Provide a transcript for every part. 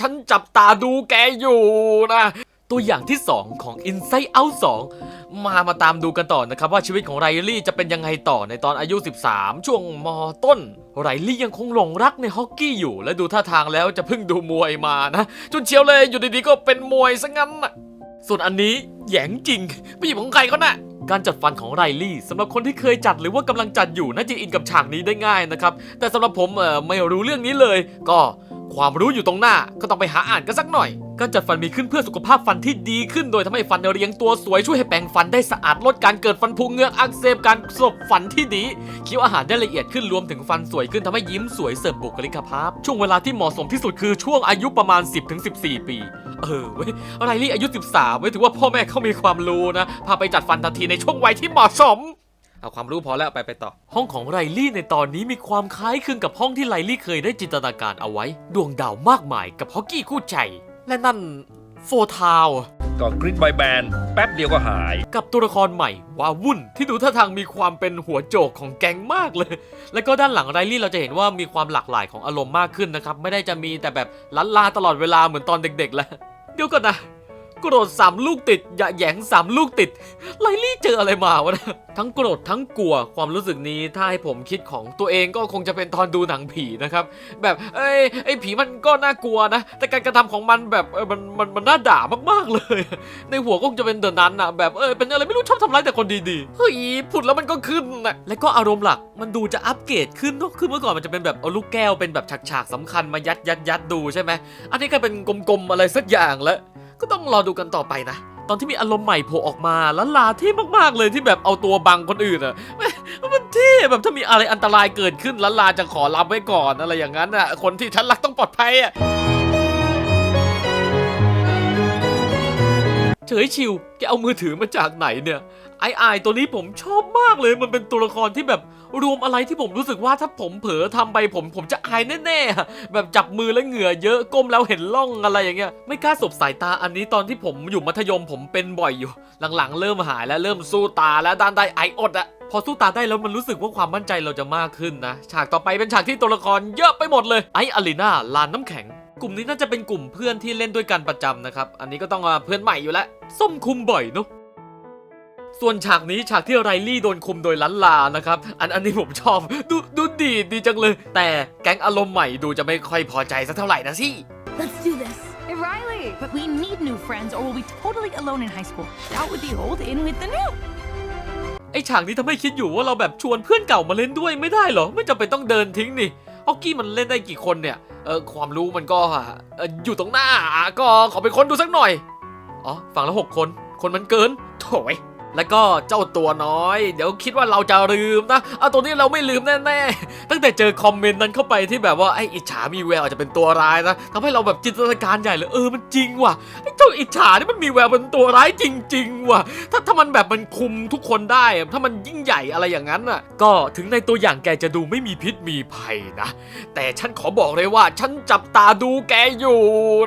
ฉันจับตาดูแกอยู่นะ ตัวอย่างที่ 2 ของ Inside Out 2 มามาตามดูกันต่อนะครับ ว่าชีวิตของไรลี่จะเป็นยังไงต่อในตอนอายุ 13 ช่วงมต้น ไรลี่ยังคงหลงรักในฮอกกี้อยู่ และดูท่าทางแล้วจะเพิ่งดูมวยมานะ จนเชียวเลยอยู่ดีๆก็เป็นมวยซะงั้นน่ะส่วนอันนี้แหยงจริงไม่หยิบของใครเขาน่ะ การจัดฟันของไรลี่สำหรับคนที่เคยจัดหรือว่ากำลังจัดอยู่น่าจะอินกับฉากนี้ได้ง่ายนะครับ แต่สำหรับผมเออไม่รู้เรื่องนี้เลย ก็ความรู้อยู่ตรงหน้าก็ต้องไปหาอ่านกันสักหน่อย การจัดฟันมีขึ้นเพื่อสุขภาพฟันที่ดีขึ้น โดยทำให้ฟันเรียงตัวสวยช่วยให้แปรงฟันได้สะอาดลดการเกิดฟันผุเงือกอักเสบการสบฟันที่ดีเคี้ยวอาหารได้ละเอียดขึ้นรวมถึงฟันสวยขึ้นทำให้ยิ้มสวยเสริมบุคลิกภาพ ช่วงเวลาที่เหมาะสมที่สุดคือช่วงอายุประมาณ 10-14 ปี เออเว้ยไรลี่อายุ 13ไม่ถือว่าพ่อแม่เขามีความรู้นะ พาไปจัดฟันทันทีในช่วงวัยที่เหมาะสม เอาความรู้พอแล้วไปไปต่อ ห้องของไรลี่ในตอนนี้มีความคล้ายคลึงกับห้องที่ไรลี่เคยได้จินตนาการเอาไว้ ดวงดาวมากมายกับฮอกกี้คู่ใจ และนั่นโฟทาวก็กริดบอยแบนด์แป๊บเดียวก็หาย กับตัวละครใหม่วาวุ่นที่ดูท่าทางมีความเป็นหัวโจกของแก๊งมากเลย แล้วก็ด้านหลังไรลี่เราจะเห็นว่ามีความหลากหลายของอารมณ์มากขึ้นนะครับ ไม่ได้จะมีแต่แบบลันลาตลอดเวลาเหมือนตอนเด็กๆแล้ว เดี๋ยวก่อนนะ โกรธสามลูกติดอย่าแยงสามลูกติดไลลี่เจออะไรมาวะนะทั้งโกรธทั้งกลัวความรู้สึกนี้ถ้าให้ผมคิดของตัวเองก็คงจะเป็นตอนดูหนังผีนะครับแบบเอ้ไอ้ผีมันก็น่ากลัวนะ แต่การกระทำของมันแบบเออมันมันมันน่าด่ามากๆเลย ในหัวก็คงจะเป็นเดอะนั้นอะแบบเออเป็นอะไรไม่รู้ชอบทำร้ายแต่คนดีๆเฮ้ยพูดแล้วมันก็ขึ้นนะแล้วก็อารมณ์หลักมันดูจะอัปเกรดขึ้นเนอะคือเมื่อก่อนมันจะเป็นแบบเอาลูกแก้วเป็นแบบฉากๆสำคัญมายัดยัดยัดดูใช่ไหมอันนี้ก็เป็นกลมๆอะไรสักอย่างแล้ว ก็ต้องรอดูกันต่อไปนะ ตอนที่มีอารมณ์ใหม่โผล่ออกมาแล้วลาที่มากๆเลยที่แบบเอาตัวบังคนอื่นอะม่มันเท่แบบถ้ามีอะไรอันตรายเกิดขึ้นแล้วลาจะขอรับไว้ก่อนอะไรอย่างนั้นอะคนที่ฉันรักต้องปลอดภัยอะเฉยชิวแกเอามือถือมาจากไหนเนี่ย ไอไอตัวนี้ผมชอบมากเลยมันเป็นตัวละครที่แบบรวมอะไรที่ผมรู้สึกว่าถ้าผมเผลอทำไปผม ผมจะอายแน่ๆ แบบจับมือแล้วเหงื่อเยอะก้มแล้วเห็นร่องอะไรอย่างเงี้ยไม่กล้าสบสายตาอันนี้ตอนที่ผมอยู่มัธยมผมเป็นบ่อยอยู่ หลังๆ เริ่มหายแล้วเริ่มสู้ตาแล้วด้านได้ไออดอะพอสู้ตาได้แล้วมันรู้สึกว่าความมั่นใจเราจะมากขึ้นนะ ฉากต่อไปเป็นฉากที่ตัวละครเยอะไปหมดเลยไออารีนาลานน้ำแข็งกลุ่มนี้น่าจะเป็นกลุ่มเพื่อนที่เล่นด้วยกันประจำนะครับ อันนี้ก็ต้องมาเพื่อนใหม่อยู่แล้ว ส้มคุมบ่อยเนอะ ส่วนฉากนี้ฉากที่ไรลี่โดนคุมโดยลันลานะครับ อันอันนี้ผมชอบ ดูดูดีดีจังเลย แต่แก๊งอารมณ์ใหม่ดูจะไม่ค่อยพอใจสักเท่าไหร่นะสิ Let's do this. Hey, Riley! But we need new friends or we'll be totally alone in high school. Out with the old, in with the new. ไอฉากนี้ทำให้คิดอยู่ว่าเราแบบชวนเพื่อนเก่ามาเล่นด้วยไม่ได้เหรอ ไม่จำเป็นต้องเดินทิ้งนี่ฮอกกี้มันเล่นได้กี่คนเนี่ยเออความรู้มันก็เอออยู่ตรงหน้าก็ขอไปค้นดูสักหน่อยอ๋อฝั่งละหกคน คนมันเกินโถ่ย แล้วก็เจ้าตัวน้อย เดี๋ยวคิดว่าเราจะลืมนะเอาตัวนี้เราไม่ลืมแน่ๆ ตั้งแต่เจอคอมเมนต์นั้นเข้าไปที่แบบว่าไออิจฉามีแววอาจจะเป็นตัวร้ายนะทำให้เราแบบจินตนาการใหญ่เลยเออมันจริงว่ะไอเจ้าอิจฉานี่มันมีแววเป็นตัวร้ายจริง ๆ ว่ะ ถ้าถ้ามันแบบมันคุมทุกคนได้ ถ้ามันยิ่งใหญ่อะไรอย่างนั้นน่ะ ก็ถึงในตัวอย่างแกจะดูไม่มีพิษมีภัยนะ แต่ฉันขอบอกเลยว่า ฉันจับตาดูแกอยู่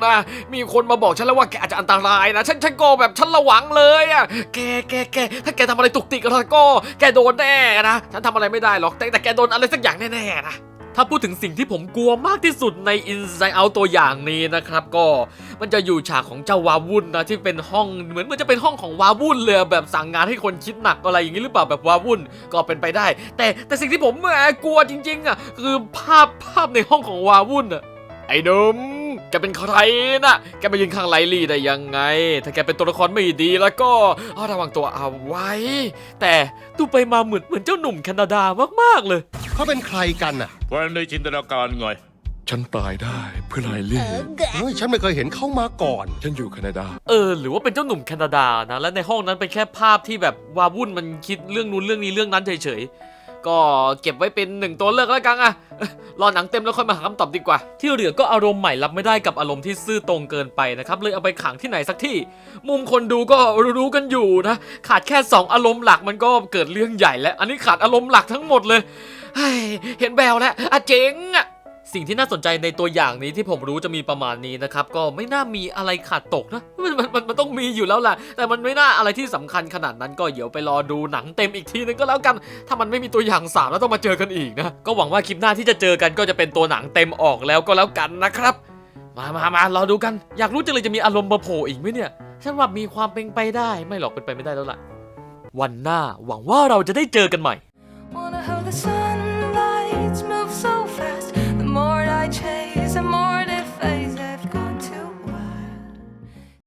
นะ มีคนมาบอกฉันแล้วว่าแกอาจจะอันตรายนะ ฉันฉันก็แบบฉันระวังเลยอะแกแกแกถ้าแกทำอะไรตุกติกแล้วก็แกโดนแน่นะ ฉันทำอะไรไม่ได้หรอก แต่แต่แกโดนอะไรสักอย่างแน่ๆนะถ้าพูดถึงสิ่งที่ผมกลัวมากที่สุดใน Inside Out ตัวอย่างนี้นะครับ ก็มันจะอยู่ฉากของเจ้าวาวุ่นนะที่เป็นห้องเหมือนมันจะเป็นห้องของวาวุ่นเลยแบบสั่งงานให้คนคิดหนักอะไรอย่างนี้หรือเปล่าแบบวาวุ่นก็เป็นไปได้ แต่แต่สิ่งที่ผมแหมกลัวจริงๆอะคือภาพภาพในห้องของวาวุ่นอะไอ้หนุ่ม แกเป็นใครนะแกมายืนข้างไลลี่ได้ยังไง ถ้าแกเป็นตัวละครไม่ดีแล้วก็เอาระวังตัวเอาไว้ แต่ดูไปมาเหมือนเหมือนเจ้าหนุ่มแคนาดามากๆเลย เขาเป็นใครกันน่ะวันในจินตนาการไงฉันตายได้เพื่อไลลี่เฮ้ยฉันไม่เคยเห็นเขามาก่อน ฉันอยู่แคนาดา เออ หรือว่าเป็นเจ้าหนุ่มแคนาดานะ และในห้องนั้นเป็นแค่ภาพที่แบบวาวุ่นมันคิดเรื่องนู้นเรื่องนี้เรื่องนั้นเฉยๆ ก็เก็บไว้เป็นหนึ่งตัวเลือกแล้วกันอะรอหนังเต็มแล้วค่อยมาหาคำตอบดีกว่า ที่เหลือก็อารมณ์ใหม่รับไม่ได้กับอารมณ์ที่ซื่อตรงเกินไปนะครับเลยเอาไปขังที่ไหนสักที่ มุมคนดูก็รู้กันอยู่นะขาดแค่ 2 อารมณ์หลักมันก็เกิดเรื่องใหญ่แล้วอันนี้ขาดอารมณ์หลักทั้งหมดเลยเฮ้ยเห็นแววแล้วอะเจ๋งอะ สิ่งที่น่าสนใจในตัวอย่างนี้ที่ผมรู้จะมีประมาณนี้นะครับ ก็ไม่น่ามีอะไรขาดตกนะมันมันมันมันต้องมีอยู่แล้วแหละแต่มันไม่น่าอะไรที่สำคัญขนาดนั้นก็เดี๋ยวไปรอดูหนังเต็มอีกทีนึงก็แล้วกัน ถ้ามันไม่มีตัวอย่างสามแล้วต้องมาเจอกันอีกนะก็หวังว่าคลิปหน้าที่จะเจอกันก็จะเป็นตัวหนังเต็มออกแล้วก็แล้วกันนะครับ มามามารอดูกัน อยากรู้จังเลยจะมีอารมณ์มาโผล่อีกไหมเนี่ยฉันว่ามีความเป็นไปได้ไม่หรอกเป็นไปไม่ได้แล้วล่ะ วันหน้าหวังว่าเราจะได้เจอกันใหม่